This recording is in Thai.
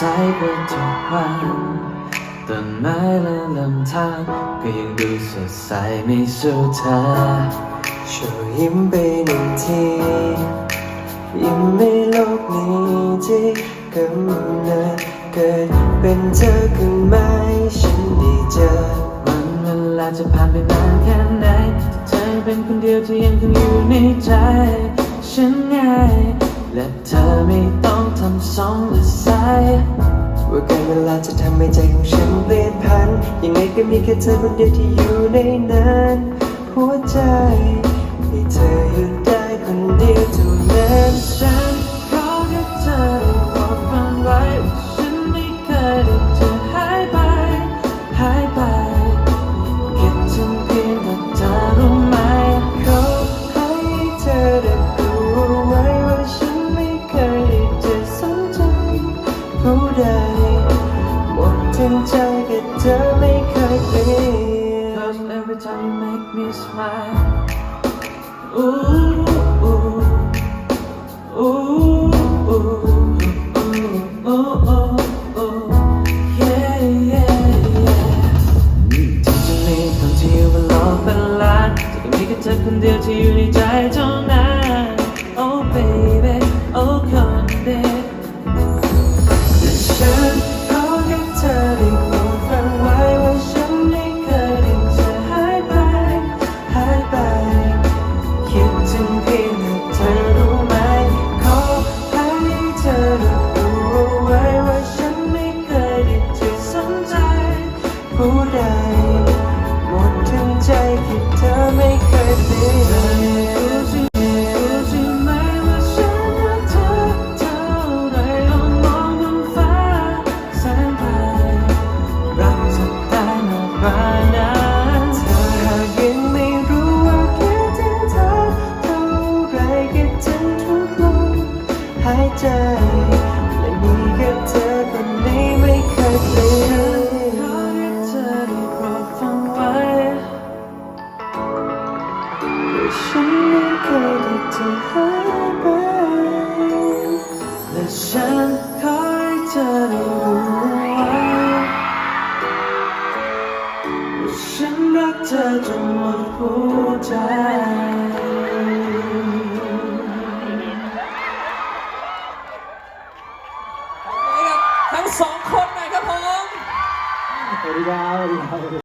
กว่าทุกวันต้นไม้และลำธารก็ยังดูสดใสไม่สู้เธอช่วยยิ้มไปหนึ่งทียิ้มให้โลกนี้ที่กำเนิดเกิดเป็นเธอขึ้นมาให้ฉันได้เจอวันเวลาจะผ่านไปนานแค่ไหนเธอเป็นคนเดียวที่ยังคงอยู่ในใจฉันไงและเธอไม่ต้อง ทำสองหรือสายว่าการเวลาจะทำให้ใจของฉันเปลี่ยนผัน ยังไงก็มีแค่เธอคนเดียวที่อยู่ในนั้นหัวใจให้เธออยู่ได้คนเดียวเท่านั้น ผู้ใดหมดทั้งใจกับเธอไม่เคยเปลี่ยน Cause every time you make me smile Ooh, ooh, ooh, ooh, ใดหมดทั้งใจที่เธอไม่เคยเปลี่ยนรู้ใช่รู้ใช่ไหมว่าฉั สองคนหน่อยครับผม สวัสดีครับ